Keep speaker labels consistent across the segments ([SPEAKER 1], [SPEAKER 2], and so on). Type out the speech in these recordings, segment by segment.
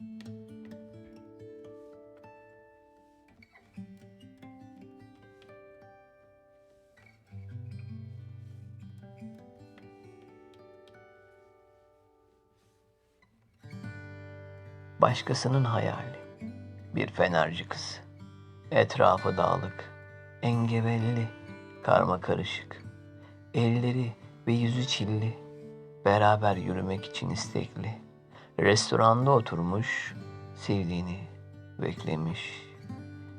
[SPEAKER 1] Başkasının hayali. Bir fenerci kız. Etrafı dağlık, engebelli, karma karışık. Elleri ve yüzü çilli. Beraber yürümek için istekli. Restoranda oturmuş, sevdiğini beklemiş.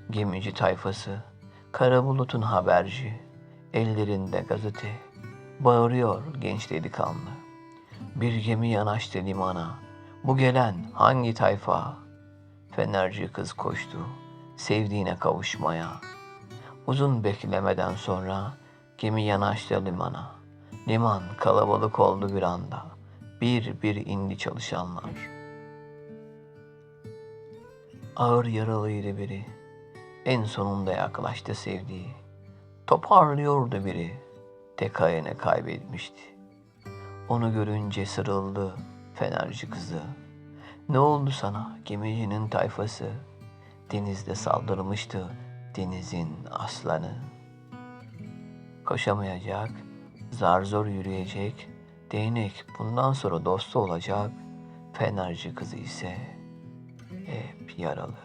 [SPEAKER 1] Gemici tayfası, kara bulutun haberci. Ellerinde gazete, bağırıyor genç delikanlı. Bir gemi yanaştı limana. Bu gelen hangi tayfa? Fenerci kız koştu sevdiğine kavuşmaya. Uzun beklemeden sonra gemi yanaştı limana. Liman kalabalık oldu bir anda. Bir bir indi çalışanlar. Ağır yaralıydı biri. En sonunda yaklaştı sevdiği. Toparlıyordu biri. Tek ayını kaybetmişti. Onu görünce sarıldı fenerci kızı. Ne oldu sana gemicinin tayfası? Denizde saldırmıştı denizin aslanı. Koşamayacak, zar zor yürüyecek, değnek bundan sonra dostu olacak. Fenerci kızı ise hep yaralı.